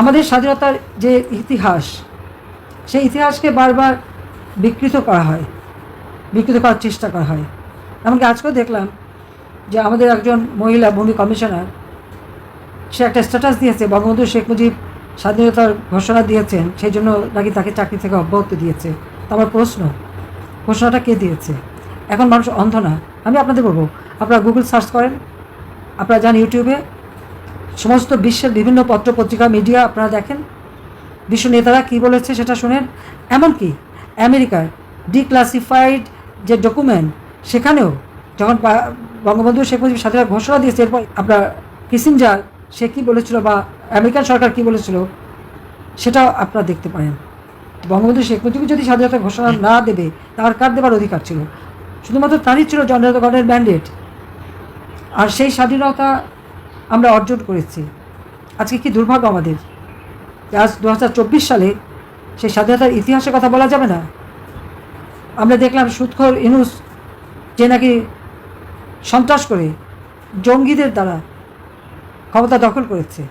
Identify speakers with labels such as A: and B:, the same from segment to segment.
A: আমাদের স্বাধীনতার যে ইতিহাস, সেই ইতিহাসকে বারবার বিকৃত করা হয়, বিকৃত করার চেষ্টা করা হয়। এমনকি আজকেও দেখলাম যে আমাদের একজন মহিলা ভূমি কমিশনার, সে একটা স্ট্যাটাস দিয়েছে, বঙ্গবন্ধু শেখ মুজিব স্বাধীনতার ঘোষণা দিয়েছেন, সেই জন্য নাকি তাকে চাকরি থেকে অব্যাহতি দিয়েছে। আমার প্রশ্ন, ঘোষণাটা কে দিয়েছে? এখন মানুষ অন্ধ না। আমি আপনাদের বলব, আপনারা গুগল সার্চ করেন, আপনারা যান ইউটিউবে সমস্ত বিশ্বের বিভিন্ন পত্র পত্রিকা মিডিয়া আপনারা দেখেন। বিশ্ব নেতারা কী বলেছে সেটা শুনেন। এমনকি আমেরিকার ডিক্লাসিফাইড যে ডকুমেন্ট সেখানেও যখন বঙ্গবন্ধু শেখ মুজিব স্বাধীনতা ঘোষণা দিয়েছে, এরপর আপনার কিসিঞ্জার, সে কী বলেছিল বা আমেরিকান সরকার কী বলেছিল, সেটাও আপনারা দেখতে পারেন। বঙ্গবন্ধু শেখ মুজিব যদি স্বাধীনতা ঘোষণা না দেবে, তার কার দেবার অধিকার ছিল? শুধুমাত্র তারই ছিল জনজাতগণের ম্যান্ডেট আর সেই স্বাধীনতা আমরা অর্জন করেছি। আজকে কি দুর্ভাগ্য আমাদের? আজ দু হাজার চব্বিশ সালে সেই স্বাধীনতার ইতিহাসের কথা বলা যাবে না? আমরা দেখলাম সুৎখর ইনুস যে নাকি সন্ত্রাস করে জঙ্গিদের দ্বারা ক্ষমতা দখল করেছে।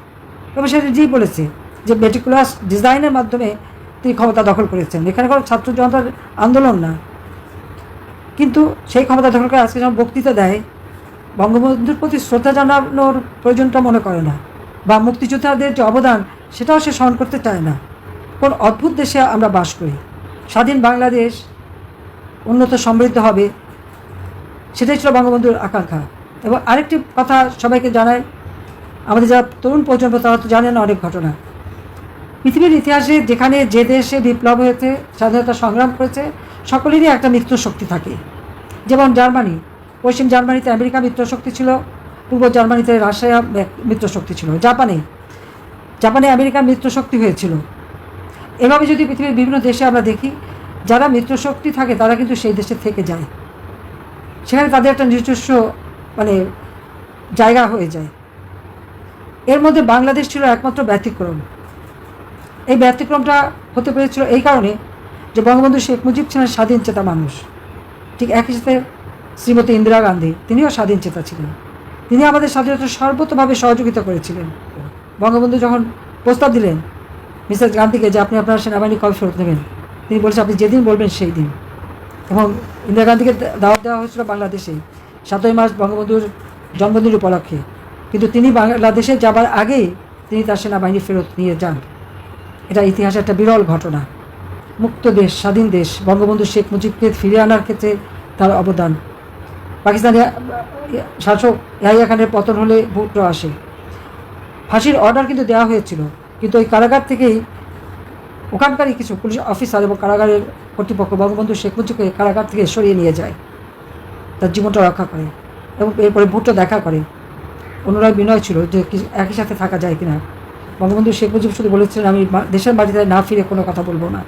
A: এবং সেটা যেই বলেছে যে মেটিকুলাস ডিজাইনের মাধ্যমে তিনি ক্ষমতা দখল করেছেন। এখানে কোনো ছাত্র জনতার আন্দোলন না। কিন্তু সেই ক্ষমতা দখল করে আজকে যখন বক্তৃতা দেয় বঙ্গবন্ধুর প্রতি শ্রদ্ধা জানানোর প্রয়োজনটা মনে করে না। বা মুক্তিযোদ্ধাদের যে অবদান, সেটাও সে স্মরণ করতে চায় না। কোন অদ্ভুত দেশে আমরা বাস করি। স্বাধীন বাংলাদেশ উন্নত সমৃদ্ধ হবে, সেটাই ছিল বঙ্গবন্ধুর আকাঙ্ক্ষা। এবং আরেকটি কথা সবাইকে জানায় আমাদের যারা তরুণ প্রজন্ম, তারা তো জানে না অনেক ঘটনা। পৃথিবীর ইতিহাসে যেখানে যে দেশে বিপ্লব হয়েছে, স্বাধীনতা সংগ্রাম করেছে, সকলেরই একটা মিত্র শক্তি থাকে। যেমন জার্মানি পশ্চিম জার্মানিতে আমেরিকা মিত্রশক্তি ছিল, পূর্ব জার্মানিতে রাশিয়া মিত্র শক্তি ছিল। জাপানে জাপানে আমেরিকা মিত্রশক্তি হয়েছিল। এভাবে যদি পৃথিবীর বিভিন্ন দেশে আমরা দেখি, যারা মিত্রশক্তি থাকে, তারা কিন্তু সেই দেশে থেকে যায়। সেখানে তাদের একটা নিজস্ব মানে জায়গা হয়ে যায়। এর মধ্যে বাংলাদেশ ছিল একমাত্র ব্যতিক্রম। এই ব্যতিক্রমটা হতে পেরেছিল এই কারণে যে বঙ্গবন্ধু শেখ মুজিব ছিলেন স্বাধীন চেতা মানুষ। ঠিক একই সাথে শ্রীমতী ইন্দিরা গান্ধী, তিনিও স্বাধীন চেতা ছিলেন। তিনি আমাদের স্বাধীনতা সর্বতভাবে সহযোগিতা করেছিলেন। বঙ্গবন্ধু যখন প্রস্তাব দিলেন মিসেস গান্ধীকে যে আপনি আপনার সেনাবাহিনী কবে ফেরত নেবেন, তিনি বলছেন, আপনি যেদিন বলবেন সেই দিন। এবং ইন্দিরা গান্ধীকে দাওয়াত দেওয়া হয়েছিল বাংলাদেশে সাতই মার্চ বঙ্গবন্ধুর জন্মদিন উপলক্ষে। কিন্তু তিনি বাংলাদেশে যাবার আগেই তিনি তার সেনাবাহিনী ফেরত নিয়ে যান। এটা ইতিহাসে একটা বিরল ঘটনা। মুক্ত দেশ, স্বাধীন দেশ, বঙ্গবন্ধু শেখ মুজিবকে ফিরিয়ে আনার ক্ষেত্রে তার অবদান পাকিস্তানি শাসক ইয়াহিয়া খানের পতন হলে ভুট্টো আসে। ফাঁসির অর্ডার কিন্তু দেওয়া হয়েছিল, কিন্তু ওই কারাগার থেকেই ওখানকারই কিছু পুলিশ অফিসার এবং কারাগারের কর্তৃপক্ষ বঙ্গবন্ধু শেখ মুজিবকে কারাগার থেকে সরিয়ে নিয়ে যায়। তার জীবনটা রক্ষা করে এবং এরপরে ভুট্টো দেখা করে। অনুরাগ বিনয় ছিল যে একই সাথে থাকা যায় কিনা। বঙ্গবন্ধু শেখ মুজিব শুধু বলেছিলেন, আমি দেশের বাড়িতে না ফিরে কোনো কথা বলব না।